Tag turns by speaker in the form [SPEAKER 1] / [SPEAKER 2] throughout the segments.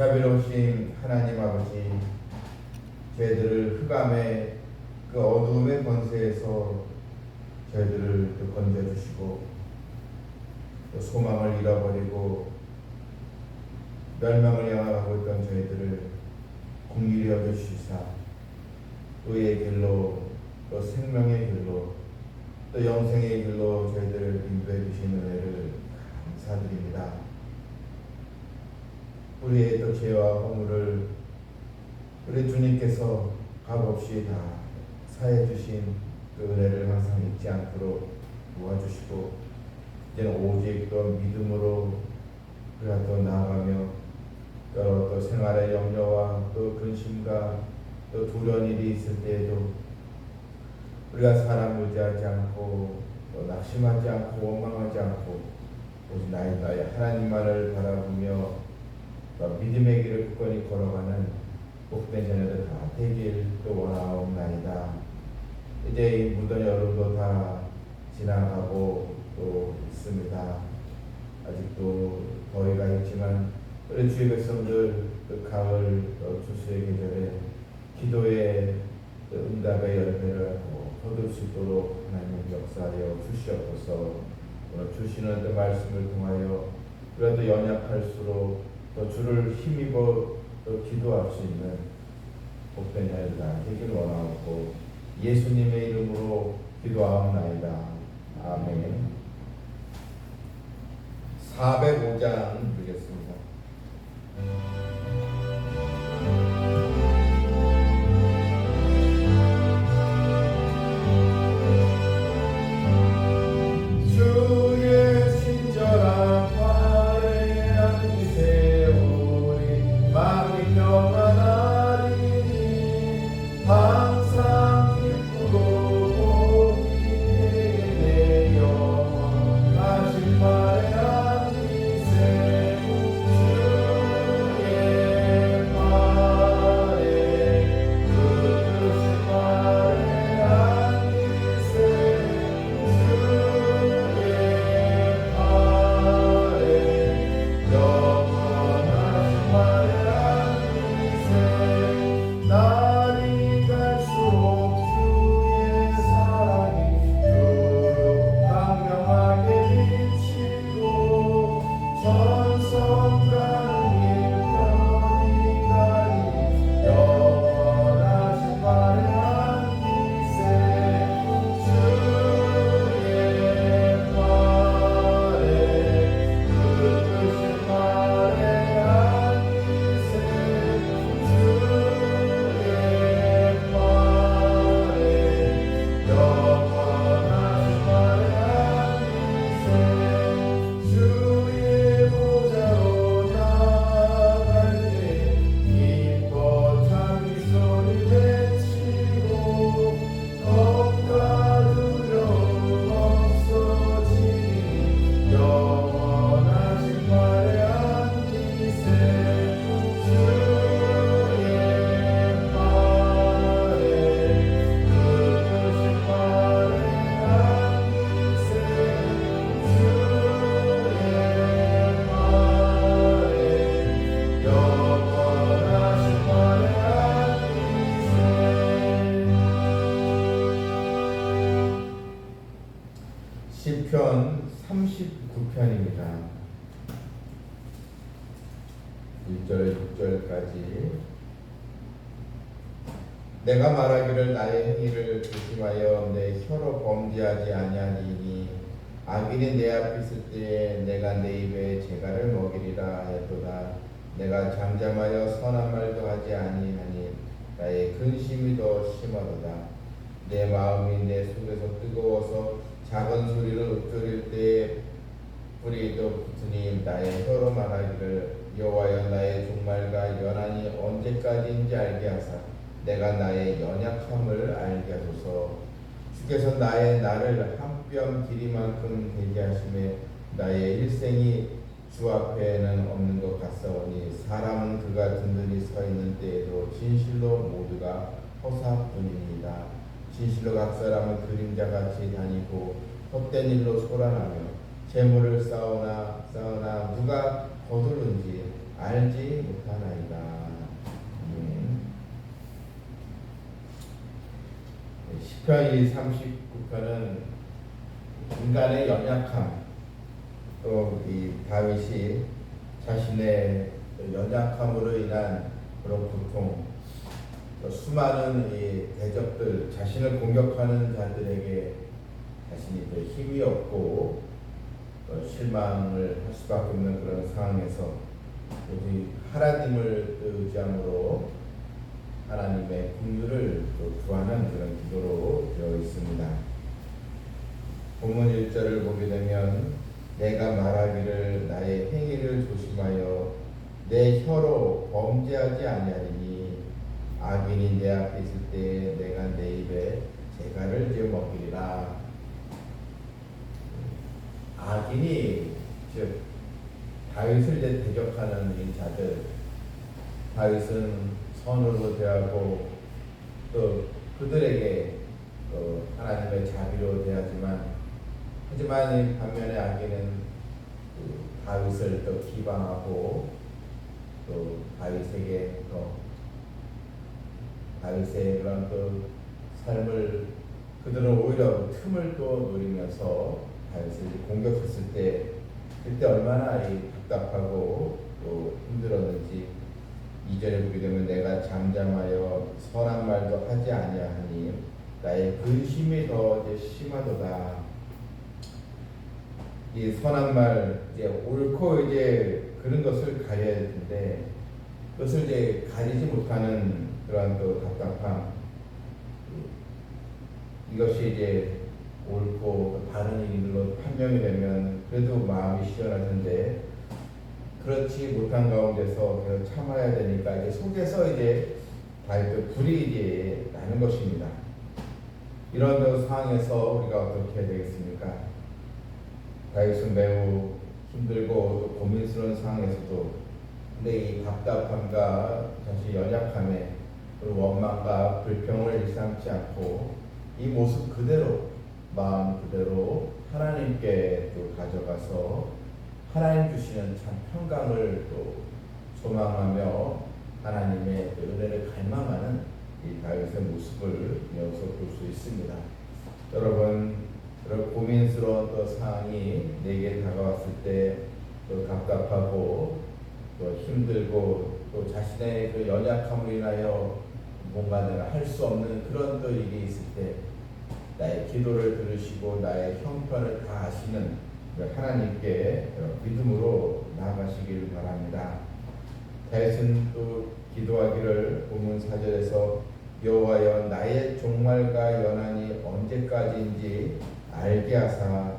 [SPEAKER 1] 자비로우신 하나님 아버지 저희들을 흑암의 그 어두움의 권세에서 저희들을 또 건져주시고 또 소망을 잃어버리고 멸망을 향하고 있던 저희들을 공의히 여겨주시사 의의 길로 또 생명의 길로 또 영생의 길로 저희들을 인도해 주신 은혜를 감사드립니다. 우리의 또 죄와 허물을 우리 주님께서 값없이 다 사해 주신 그 은혜를 항상 잊지 않도록 도와주시고 이제는 오직 또 믿음으로 우리가 또 나아가며 또, 또 생활의 염려와 또 근심과 또 두려운 일이 있을 때에도 우리가 사람 의지하지 않고 또 낙심하지 않고 원망하지 않고 오직 나의 나의 하나님만을 바라보며 또 믿음의 길을 굳건히 걸어가는 복된 자녀들 다 되길 또 원하옵나이다. 이제 이 무더운 여름도 다 지나가고 또 있습니다. 아직도 더위가 있지만 우리 주의 백성들 그 가을 또 추수의 계절에 기도의 그 응답의 열매를 거둘 수 있도록 하나님 역사하여 주시옵소서 오늘 주시는 그 말씀을 통하여 또 연약할수록 또 주를 힘입어 또 기도할 수 있는 복된 자들다 되길 원하고 예수님의 이름으로 기도하옵나이다. 아멘 405장 드리겠습니다. 시편 39편입니다. 1절 6절까지. 내가 말하기를 나의 행위를 조심하여 내 혀로 범죄하지 아니하리니 악인이 내 앞에 있을 때에 내가 내 입에 재갈을 먹이리라 하였도다. 내가 잠잠하여 선한 말도 하지 아니하니 나의 근심이 더 심하도다. 내 마음이 내 속에서 뜨거워서 작은 소리를 읊조릴 때에 또 붙으니 나의 혀로 말하기를 여호와여 나의 종말과 연한이 언제까지인지 알게 하사 내가 나의 연약함을 알게 하소서 주께서 나의 나를 한 뼘 길이만큼 되게 하심에 나의 일생이 주 앞에는 없는 것 같사오니 사람은 그가 든든히 서 있는 때에도 진실로 모두가 허사뿐입니다. 진실로 각 사람은 그림자같이 다니고 헛된 일로 소란하며 재물을 쌓으나 쌓으나 누가 거두는지 알지 못하나이다. 아멘. 네, 시편 이 39편은 인간의 연약함 또 이 다윗이 자신의 그 연약함으로 인한 그런 고통 또 수많은 이 대적들 자신을 공격하는 자들에게 자신이 또 힘이 없고 또 실망을 할 수밖에 없는 그런 상황에서 오직 하나님을 의지함으로 하나님의 긍휼을 또 구하는 그런 기도로 되어 있습니다. 본문 1절을 보게 되면 내가 말하기를 나의 행위를 조심하여 내 혀로 범죄하지 아니하리니 악인이 내 앞에 있을 때 내가 내 입에 재갈을 지어 먹이리라. 악인이 즉 다윗을 대적하는 이 자들. 다윗은 선으로 대하고 또 그들에게 또 하나님의 자비로 대하지만 하지만 이 반면에 악인은 그 다윗을 또 비방하고 또 다윗에게 또 다윗의 그런 또 삶을 그들은 오히려 틈을 또 노리면서 다윗을 공격했을 때 그때 얼마나 이 답답하고 또 힘들었는지 이절에 보게 되면 내가 잠잠하여 선한 말도 하지 아니하니 나의 근심이 더 이제 심하도다. 이 선한 말 이제 옳고 이제 그런 것을 가려야 될 텐데 그것을 이제 가리지 못하는 그러한 또 답답함 이것이 이제 옳고 바른 일로 판명이 되면 그래도 마음이 시원할 텐데 그렇지 못한 가운데서 계속 참아야 되니까 이제 속에서 이제 다이그 불이 이제 나는 것입니다. 이런 그 상황에서 우리가 어떻게 해야 되겠습니까? 다윗은 매우 힘들고 또 고민스러운 상황에서도 근데 이 답답함과 자신의 연약함에 원망과 불평을 일삼지 않고 이 모습 그대로 마음 그대로 하나님께 또 가져가서 하나님 주시는 참 평강을 또 소망하며 하나님의 그 은혜를 갈망하는 이 다윗의 모습을 여기서 볼 수 있습니다. 여러분 그런 고민스러운 또 상황이 내게 다가왔을 때 또 답답하고 또 힘들고 또 자신의 그 연약함으로 인하여 뭔가 내가 할 수 없는 그런 또 일이 있을 때 나의 기도를 들으시고 나의 형편을 다 아시는 그 하나님께 믿음으로 나아가시길 바랍니다. 다윗은 또 기도하기를 본문 4절에서 여호와여 나의 종말과 연한이 언제까지인지 알게 하사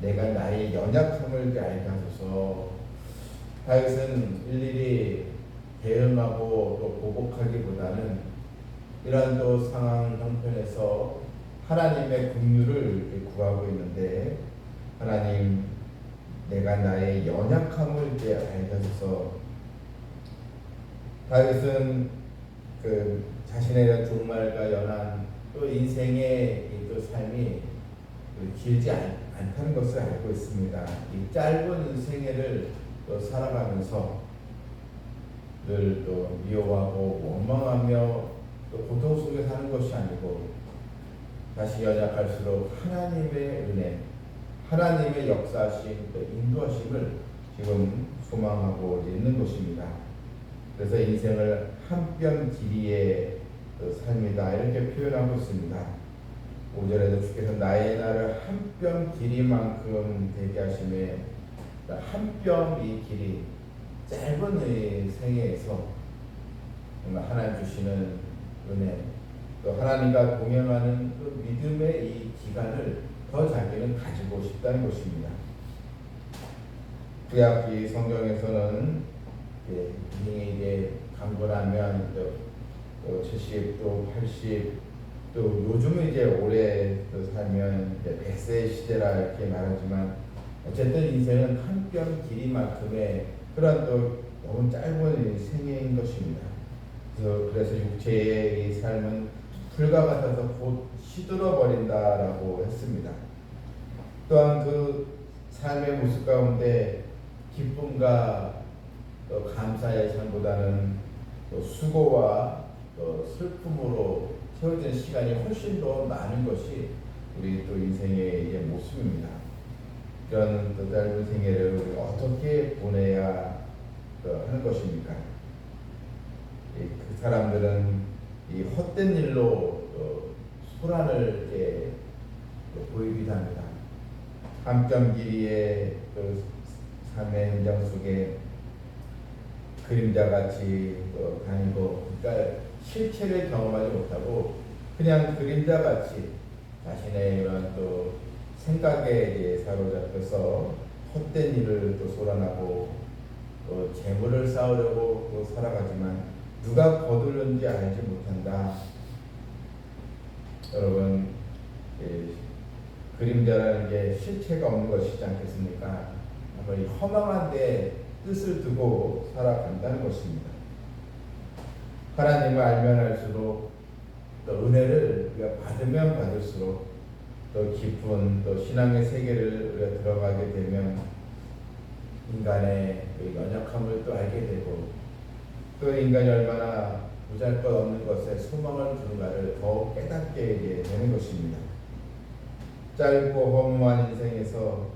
[SPEAKER 1] 내가 나의 연약함을 알게 하소서 다윗은 일일이 대응하고 또 보복하기보다는 이러한 또 상황 형편에서 하나님의 긍휼을 구하고 있는데 하나님 내가 나의 연약함을 이제 하소서 다윗은 그 자신의 종말과 연한 또 인생의 또 삶이 길지 않, 다는 것을 알고 있습니다. 이 짧은 인생을 또 살아가면서 늘 또 미워하고 원망하며 또 고통 속에 사는 것이 아니고 다시 연약할수록 하나님의 은혜, 하나님의 역사하심, 또 인도하심을 지금 소망하고 있는 것입니다. 그래서 인생을 한뼘 길이의 삶이다 이렇게 표현하고 있습니다. 5절에도 주께서 나의 날을 한뼘 길이만큼 되게 하심에 한 뼘 이 길이 짧은 이 생애에서 정말 하나님 주시는 은혜 또 하나님과 동행하는 그 믿음의 이 기간을 더 자기는 가지고 싶다는 것입니다. 구약 이 성경에서는 이제 강건하면 또 70, 또 80, 또 요즘은 이제 오래 또 살면 이제 100세 시대라 이렇게 말하지만 어쨌든 인생은 한뼘 길이만큼의 그런 또 너무 짧은 생애인 것입니다. 그래서, 그래서 육체의 이 삶은 불과 같아서 곧 시들어 버린다라고 했습니다. 또한 그 삶의 모습 가운데 기쁨과 또 감사의 삶보다는 또 수고와 또 슬픔으로 채워진 시간이 훨씬 더 많은 것이 우리 또 인생의 모습입니다. 이런 또 짧은 생애를 어떻게 보내야 또 하는 것입니까? 이그 사람들은 이 헛된 일로 또 소란을 보이기도 합니다. 함정길이의 그 삶의 현장 속에 그림자같이 또 다니고 그러니까 실체를 경험하지 못하고 그냥 그림자같이 자신의 이런 또 생각에 이제 사로잡혀서 헛된 일을 또 소란하고 또 재물을 쌓으려고 또 살아가지만 누가 거두는지 알지 못한다. 여러분 이 그림자라는 게 실체가 없는 것이지 않겠습니까? 이 허망한 데 뜻을 두고 살아간다는 것입니다. 하나님을 알면 알수록 또 은혜를 우리가 받으면 받을수록 또 깊은 또 신앙의 세계를 우리가 들어가게 되면 인간의 그 연약함을 또 알게 되고 또 인간이 얼마나 보잘것 없는 것에 소망을 두는가를 더 깨닫게 되는 것입니다. 짧고 허무한 인생에서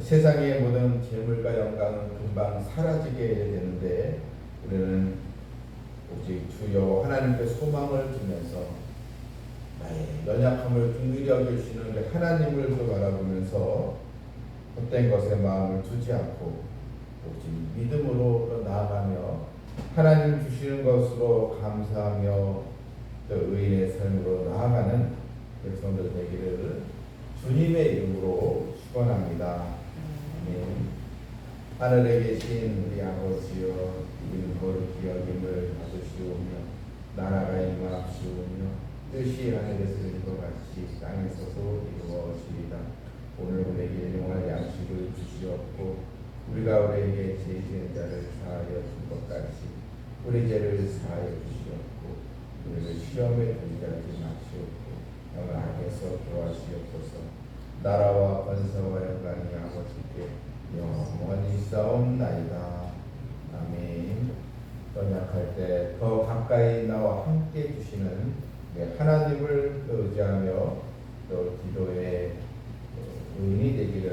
[SPEAKER 1] 세상의 모든 재물과 영광은 금방 사라지게 되는데 우리는 오직 주여 하나님께 소망을 두면서 연약함을 긍휼히 여기시는 그 하나님을 또 바라보면서 헛된 것에 마음을 두지 않고 오직 믿음으로 또 나아가며 하나님 주시는 것으로 감사하며 또 의인의 삶으로 나아가는 백성들 되기를 주님의 이름으로 축원합니다. 아멘. 하늘에 계신 우리 아버지여 이름 거룩히 여김을 받으시오며 나라가 임하시오며 뜻이 하늘에서 이룬 것 같이 땅에서도 이루어지리다. 오늘 우리에게 영원한 양식을 주시옵고 우리가 우리에게 죄 지은 자를 사하여 준 것 같이 우리 죄를 사하여 주시옵고 우리를 시험에 들게 하지 마시옵고 영을 악에서 구하시옵소서. 나라와 권세와 영광이 아버지께 영원히 싸움나이다. 아멘. 연약할 때 더 가까이 나와 함께 해주시는 네, 하나님을 의지하며 또 기도의 의인이 되기를